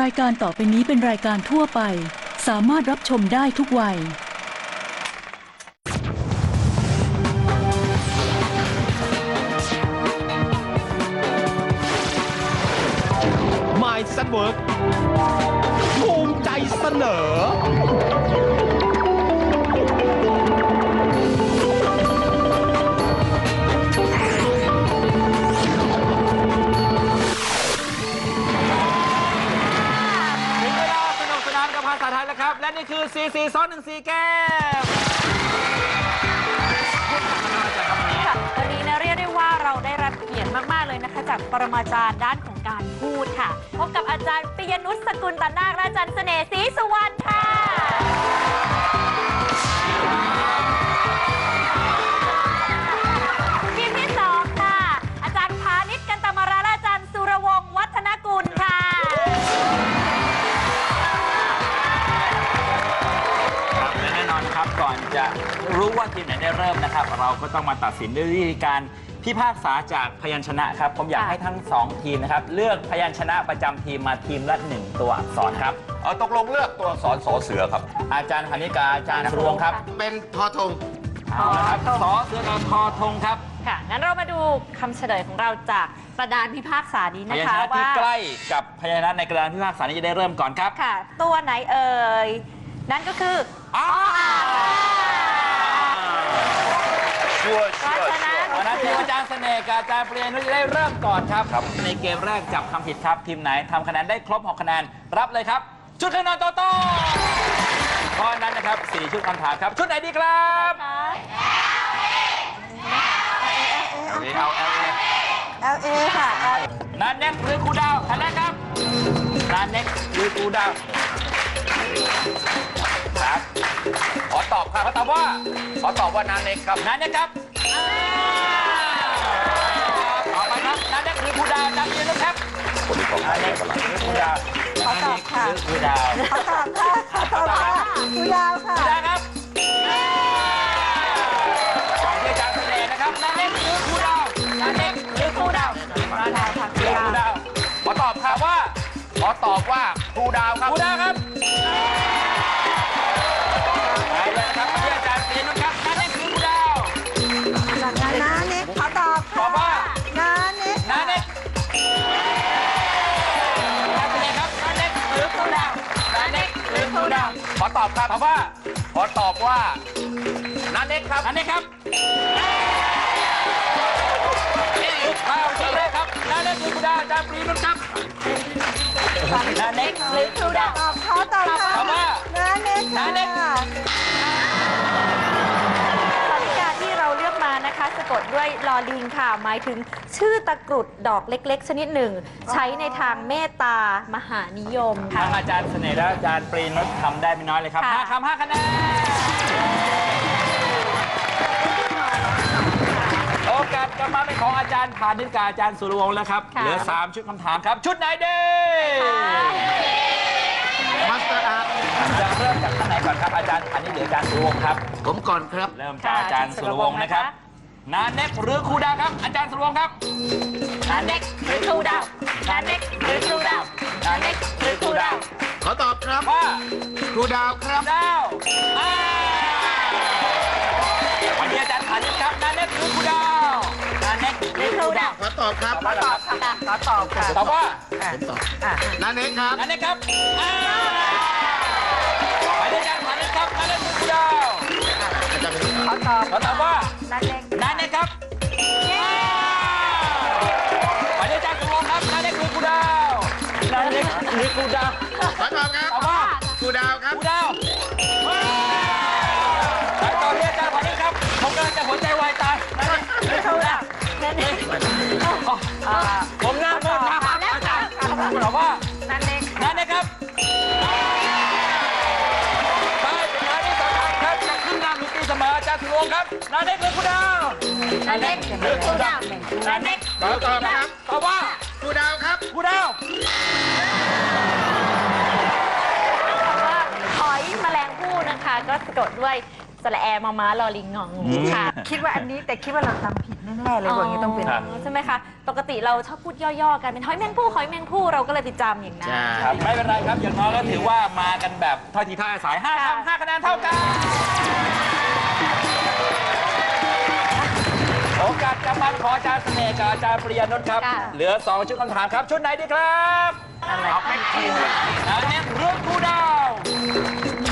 รายการต่อไปนี้เป็นรายการทั่วไป สามารถรับชมได้ทุกวัยมายซันเวิร์กภูมิใจเสนอ และนี่คือ4 4 2 1 4แก้มค่ะวันนี้นะเรียกได้ว่าเราได้รับเกียรติมากๆเลยนะคะ จากปรมาจารย์ด้านของการพูดค่ะ พบกับอาจารย์ปิยนุชสกุลตานาคและอาจารย์เสน่ห์ศรีสุวรรณค่ะ ก็ต้องมาตัดสินด้วยวิธีการพิพากษาจากพยัญชนะครับ ผมอยากค่ะ ให้ทั้งสองทีมนะครับ เลือกพยัญชนะประจำทีมมาทีมละหนึ่งตัวอักษรครับ เอาตกลงเลือกตัวอักษรสอเสือครับ อาจารย์พานิกาอาจารย์สุรวงศ์ครับเป็นทอทงเอาละครับสอเสือกับทอทงครับค่ะ งั้นเรามาดูคำเฉลยของเราจากประดานพิพากษานี้พนะยัญชคะนะที่ว่า ใกล้กับพยัญชนะในกระดานพิพากษานี้จะได้เริ่มก่อนครับค่ะ ตัวไหนเอ่ย นั่นก็คือ อ้า อ่างค่ะชัวร์เพราะฉะนั้นวันนั้นทีมอาจารย์เสน่ห์กับอาจารย์เปลี่ยนจะได้เริ่มก่อนครับ ครับ ในเกมแรกจับคำผิดครับ ทีมไหนทำคะแนนได้ครบ 6 คะแนน รับเลยครับ ชุดคะแนนโตโต้เพราะฉะนั้นนะครับ4ชุดคำถามครับ ชุดไหนดีครับ เอาเอเอาเอ L A ค่ะ L นานเน็กหรือครูดาวคะแนนครับนานเน็กหรือครูดาวครับขอตอบครับเขาตอบว่า ขอตอบว่านานเอกครับนานเน็กครับต่อไปครับนานเน็กหรือครูดาวจำยืนนะครับคนที่ตอบนานเน็กหรือครูดาวขอตอบค่ะนานเน็กหรือครูดาวขอตอบค่ะขอตอบค่ะคุณยาวค่ะครูดาวครับของที่อาจารย์เสน่ห์นะครับนานเน็กหรือครูดาวนานเน็กหรือครูดาวครูดาวค่ะหรือครูดาวขอตอบครับว่าขอตอบว่าครูดาวครับครูดาวครับ ตอบครับตอบว่า ขอตอบว่านันเอกครับนานเน็กครับข้าวทีแรกครับนานเน็กหรือครูดาวอาจารย์ปรีนุชครับนานเน็กหรือครูดาวขอตอบค่ะตอบว่าน้าเน็กน้าเน็กนา นะคะสะกดด้วยลอลิงค่ะ หมายถึงชื่อตะกรุดดอกเล็ก ๆ ชนิดหนึ่ง ใช้ในทางเมตตามหานิยมค่ะ ทั้งอาจารย์เสน่ห์และอาจารย์ปรีนุชทำได้ไม่น้อยเลยครับค่ะ ห้าคำห้าคะแนนโอกาสกลับมาเป็นของอาจารย์พาณิชย์กับอาจารย์สุรวงศ์แล้วครับ ค่ะ เหลือ 3 ชุดคำถามครับ ชุดไหนดีมาสเตอร์อาร์ตจะเริ่มจากท่านไหนก่อนครับอาจารย์พาณิชย์หรืออาจารย์สุรวงศ์ครับ ผมก่อนครับ เริ่มจากอาจารย์สุรวงศ์นะครับ นาเน็กหรือครูดาวครับ อาจารย์สุรวงศ์ครับ นาเน็กหรือครูดาวนาเน็กหรือครูดาวนาเน็กหรือครูดาวขอตอบครับว่าครูดาวครับดาวอ้าววันนี้อาจารย์พาณิชย์ครับนาเน็กหรือครูดาวนาเน็กหรือครูดาวขอตอบครับตอบว่าค่ะขอตอบค่ะตอบว่าผมตอบนันเอกครับนาเน็กครับอ้าววันนี้อาจารย์พาณิชย์ครับนาเน็กหรือครูดาวข อตอบขอตอบว่านาเน็กนาเน็กครับวันนี้อาจารย์สุรวงศ์ครับนาเน็กหรือครูดาวนาเน็กหรือครูดาวขอตอบครับตอบว่าครูดาวครับครูดาวไปต่อที่อาจารย์พาณิชย์ครับผมกำลังจะหัวใจวายตายนาเน็กหรือครูดาวนาเน็กผมหน้ามืดครับอาจารย์ตอบว่านาเน็กนาเน็กครับ ตีเสมออาจารย์สุรวงศ์ครับนาเน็กหรือครูดาวนาเน็กหรือครูดาวนาเน็กขอตอบครับตอบว่าครูดาวครับครูดาวคำว่าหอยแมลงภู่นะคะ ก็สะกดด้วยสระแอมาม้าลอลิงงองูค่ะ คิดว่าอันนี้แต่คิดว่าเราทำผิดแน่ๆเลยว่าอย่างนี้ต้องเป็นครับใช่ไหมคะปกติเราชอบพูดย่อๆกันเป็นหอยแมงผู้หอยแมงผู้เราก็เลยไปจำอย่างนั้นครับไม่เป็นไรครับอย่างน้อยก็ถือว่ามากันแบบถ้อยทีถ้อยอาศัยห้าค่ะคำห้าคะแนนเท่ากัน โอกาสจะมันขออาจารย์เสน่ห์กับอาจารย์ปริยานุชครับ ค่ะ เหลือ 2 ชุดคำถามครับ ชุดไหนดีครับเอาเป็นทีมนาเน็กเรื่องครูดาว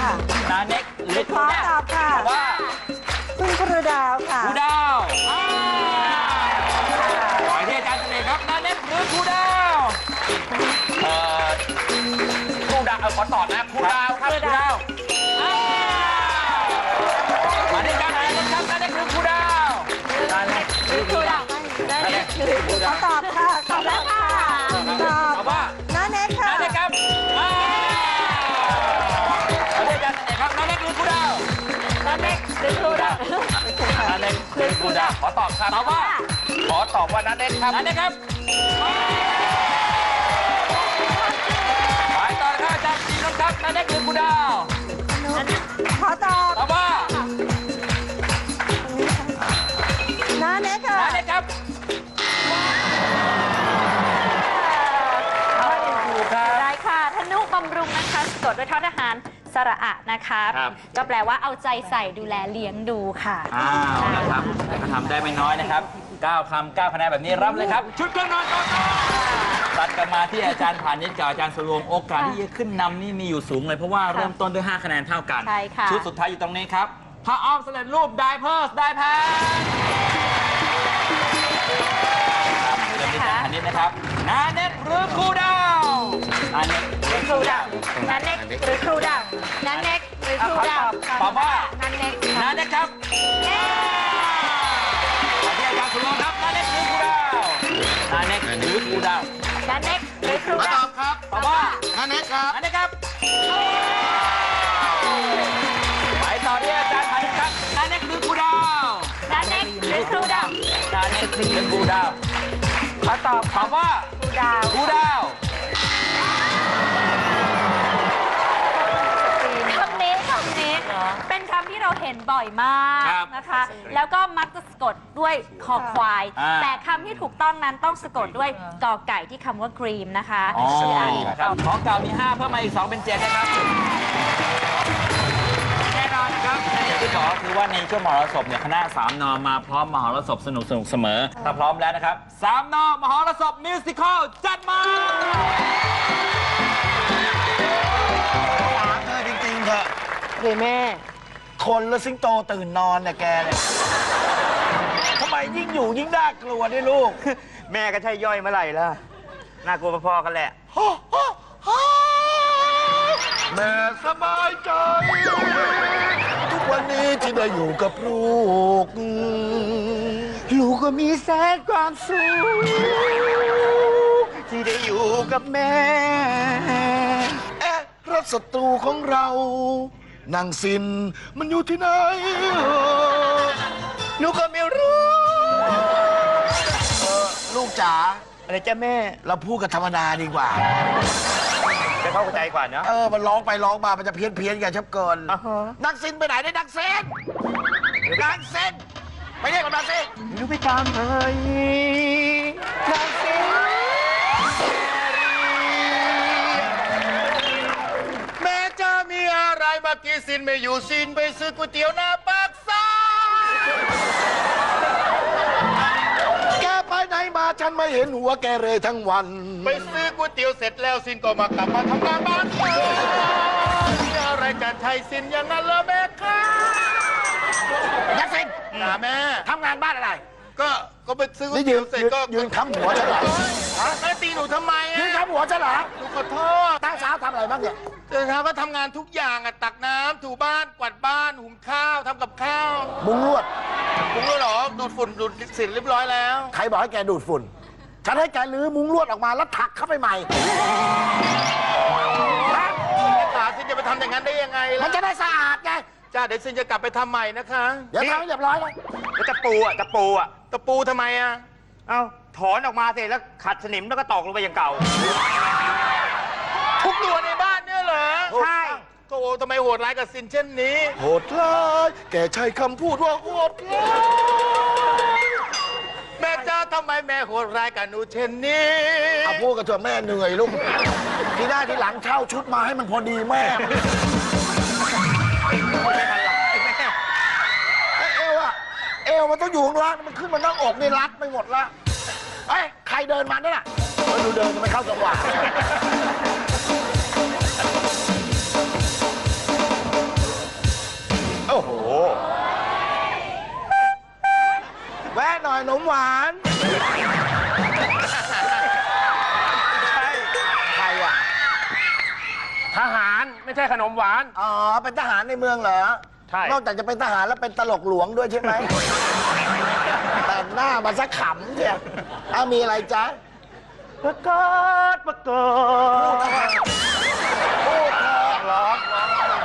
ค่ะนาเน็กหรือคขรูอดาวตอบค่ะแต่ว่าคุณครูดาวค่ะครูดาวอ่าไปที่อาจารย์เสน่ห์ครับนาเน็กหรือครูดาวเอ่อครูดาวเอาขอตอบนะครูดาวครับครูดาว ขอตอบครับตอบว่า ขอตอบว่านัทเน็ตครับนาเน็กครับไปต่อเลยครับอาจารย์จีนนท์ครับนาเน็กหรือครูดาวขอตอบตอบว่าน้าเน็กค่ะนาเน็กครับถูกครับได้ค่ะธนุบำรุงนะคะสะกดด้วยทอทหาร สระอะนะคะครับ ก็แปลว่าเอาใจใส่ดูแลเลี้ยงดูค่ะอ้าวนะครับแต่ก็ทำได้ไม่น้อยนะครับ9คำ9คะแนนแบบนี้รับเลยครับ ชุดเครื่องนอนต่อต่อตัดกันมาที่อาจารย์พานิชกับอาจารย์สรวงโอกาสที่จะขึ้นนำนี่มีอยู่สูงเลยเพราะว่าเริ่มต้นด้วย 5 คะแนนเท่ากัน ใช่ค่ะ ชุดสุดท้ายอยู่ตรงนี้ครับผ้าอ้อมสำเร็จรูปไดเพิร์สไดแพนเริ่มที่อาจารย์พานิชนะครับ นาเน็ตหรือครูดาว นาเน็ตหรือครูดาวนันเน็กหรือครูดาวนันเน็กหรือครูดาวตอบว่านันเน็กนาเน็ตครับมาที่อาจารย์สรวงครับนาเน็ตหรือครูดาวนาเน็ตหรือครูดาวนันเน็กหรือครูขอดาตอบครับตอบว่านัทเน็ตครับอันเนี้ครับไปต่อที่อาจารย์พานิชครับนาเน็กหรือครูดาวนันเน็กหรือครูดาวนาเน็กหรือครูดาวขอตอบตอบว่าครูดาวครูดาว เป็นคำที่เราเห็นบ่อยมากนะคะ แล้วก็มักจะสะกดด้วยคอควายแต่คำที่ถูกต้องนั้นต้องสะกดด้วยกอไก่ที่คำว่ากรีมนะคะอ๋อ ชื่ออ่านครับของเก่ามี 5 เพิ่มมาอีก 2 เป็น 7 นะครับ แน่นอนนะครับอย่างที่บอกก็คือว่าในช่วงมหรสพเนี่ยคณะสามนอมาพร้อมมหรสพสนุกสนุกเสมอ ถ้าพร้อมแล้วนะครับสามนอมหรสพมิวสิคลจัดมาถามเธอจริงๆเถอะเฮ้ยแม่ คนแล้วสิงโตตื่นนอนเนี่ยแกเนี่ยทำไมยิ่งอยู่ยิ่งน่ากลัวด้วยลูก แม่ก็ใช่ย่อยเมื่อไหร่ล่ะ น่ากลัวพอๆกันแหละ แม่สบายใจ ทุกวันนี้ที่ได้อยู่กับลูก ลูกก็มีแสนความสุขที่ได้อยู่กับแม่ เอ๊ะรถศัตรูของเรา นางสินมันอยู่ที่ไหนลูกก็ไม่รู้ เออลูกจ๋าอะไรจ้าแม่ เราพูดกันธรรมดาดีกว่า จะเข้าใจกว่าเนาะเออ มันร้องไปร้องมา มันจะเพี้ยนเพี้ยนๆกันชับเกิน อ่าฮะ นักซินไปไหนได้นักเซนนักเซนไปเรียกกับนักเซนหนูไปตามเธอนักสิ อะไรมากินสินไม่อยู่สินไปซื้อก๋วยเตี๋ยวหน้าปากซอยแกไปไหนมาฉันไม่เห็นหัวแกเลยทั้งวัน ไปซื้อก๋วยเตี๋ยวเสร็จแล้วสินก็มากลับมาทำงานบ้านต่อมีอะไรกันไทยสินอย่างนั้นเหรอแม่คะนักเซนนะแม่ทำงานบ้านอะไร ก็ก็ไปซื้อก๋วยนี่ยืเตี๋ยนวเสร็จก็ ยืนค้ำหัวฉันเหรอฮะแม่ ตีหนูทำไมยืนอะค้ำหัวฉันเหรอหนูขอโทษตั้งเช้าทำอะไรบ้างเนี่ยเดินทางก็ทำงานทุกอย่างอะตักน้ำถูบ้านกวาดบ้านหุงข้าวทำกับข้าวมุงลวด ผมรู้เหรอดูดฝุ่นดูดสินเรียบร้อยแล้ว ใครบอกให้แกดูดฝุ่น ฉันให้แกลื้อมุงลวดออกมาแล้วถักเข้าไปใหม่แม่ขาสินจะไปทำอย่างนั้นได้ยังไงมัล่ะนจะได้สะอาดไง จ้าเดี๋ยวสินจะกลับไปทำใหม่นะคะเดี๋ยวทำให้เรียบร้อยเลยแล้วตะปูอะตะปูอะตะปูทำไมอะ เอ้า ถอนออกมาเสร็จแล้วขัดสนิมแล้วก็ตอกลงไปอย่างเก่า ทุกตัวในบ้านเนี่ยเหรอใช่โถทำไมโหดร้ายกับซินเช่นนี้ โหดร้าย แกใช้คำพูดว่าโหดร้ายแม่จ้าทำไมแม่โหดร้ายกับหนูเช่นนี้ เอาพูดกับเธอแม่เหนื่อยลูก ทีหน้าทีหลังเช่าชุดมาให้มันพอดีแม่ไอ้เอวอะเอวมันต้องอยู่ข้างล่างมันขึ้นมาหน้าอกนี่รัดไปหมดละเอ้ยใค รเดินมาเนี่ยน่ะมาดูเดินไม่เข้าจังหวะโอ้โห แวะหน่อยหนมหวานใครอะทหารไม่ใช่ขนมหวาน อ๋อ เป็นทหารในเมืองเหรอ ใช่ นอกจากจะเป็นทหารแล้วเป็นตลกหลวงด้วยใช่ไหม แต่งหน้ามาสักขำเชียเอามีอะไรจ๊ะประกาศประกาศพูดเถอะหรอ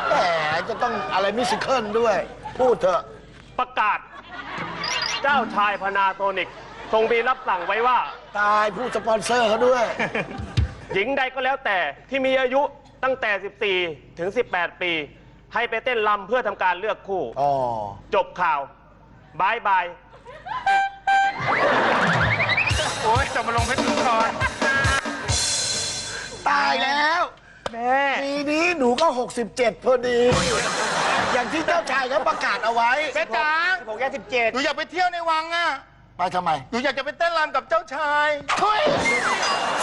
แหมจะต้องอะไรมิวสิคลด้วย พูดเถอะ ประกาศ เจ้าชายพนาโตนิก ทรงมีรับสั่งไว้ว่า ตายผู้สปอนเซอร์เขาด้วย หญิงใดก็แล้วแต่ที่มีอายุตั้งแต่ 14 ถึง 18 ปี ให้ไปเต้นรำเพื่อทำการเลือกคู่ อ๋อ จบข่าวบายบาย โอ้ยจะมาลงเพชรชุมพรตายแล้ว แม่ปีนี้หนูก็ 67 พอดี อย่างที่เจ้าชายเขาประกาศเอาไว้ แม่จ๋าผมแค่17หนูอยากไปเที่ยวในวังอะไปทำไม หนูอยากจะไปเต้นรำกับเจ้าชายเฮ้ย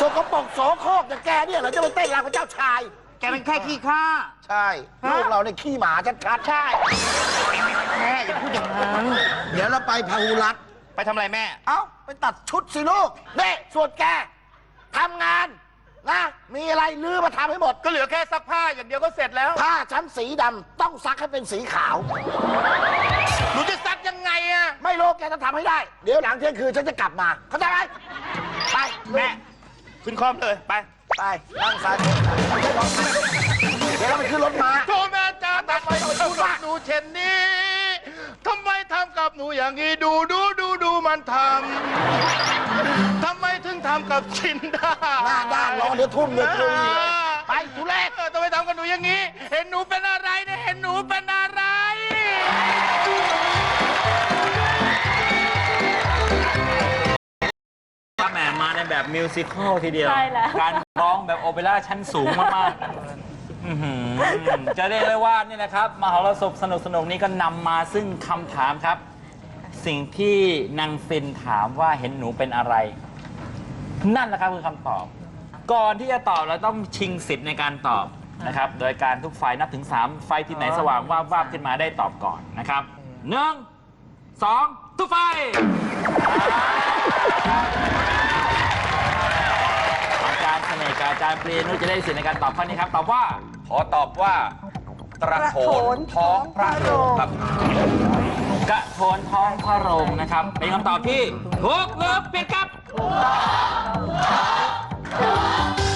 สกปรกโสโครกอย่างแกเนี่ยเราจะไปเต้นรำกับเจ้าชาย แกเป็นแค่ขี้ข้า ใช่ลูกเราเนี่ยขี้หมาชัดๆใช่ แม่อย่าพูดอย่างนั้น เดี๋ยวเราไปพาหุรัตน์ ไปทำอะไรแม่ เอ้าไปตัดชุดสิลูกเน่ส่วนแกทำงานนะมีอะไรลื้อมาทำให้หมด ก็เหลือแค่ซักผ้าอย่างเดียวก็เสร็จแล้ว ผ้าชั้นสีดำต้องซักให้เป็นสีขาว หนูจะซักยังไงอะไม่รู้แกจะทำให้ได้ เดี๋ยวหลังเที่ยงคืนฉันจะกลับมา เข้าใจไหมไปแม่ ขึ้นคอมเลยไป ไปนั่งซ้ายเดี๋ยวเราไปขึ้นรถมาโทแม่จ้าทำไมทำกับหนูเช่นนี้ทำไมทำกับหนูอย่างนี้ดูดูดูดู มันทำทำไมถึงทำกับชินได้หน้าด้านรอเดี๋ยวทุ่มเดี๋ยวทุ่ม ไปทุเรศเออทำไมทำกับหนูอย่างนี้ เห็นหนูเป็นอะไรเนี่ยเห็นหนูเป็นอะไรแหมมาในแบบมิวสิควลทีเดียว ใช่แล้ว การร้องแบบโอเปร่าชั้นสูงมากๆอื้อหือจะเรียกได้ว่านี่นะครับ มหรสพสนุกสนุกๆนี้ก็นำมาซึ่งคำถามครับ สิ่งที่นางฟินถามว่าเห็นหนูเป็นอะไร นั่นแหละครับคือคำตอบ ก่อนที่จะตอบเราต้องชิงสิทธิ์ในการตอบนะครับ โดยการทุกไฟนับถึง 3 ไฟที่ไหนสว่างวาบวาบขึ้นมาได้ตอบก่อนนะครับหนึ่งสองทุกไฟอาจารย์เสน่ห์กับอาจารย์ปรีนุชจะได้สิทธิ์ในการตอบข้อนี้ครับ ตอบว่า ขอตอบว่า ตระโถนท้องพระโรงครับ กระโถนทองพระโรงนะครับ เป็นคำตอบที่ถูกหรือผิดครับถูก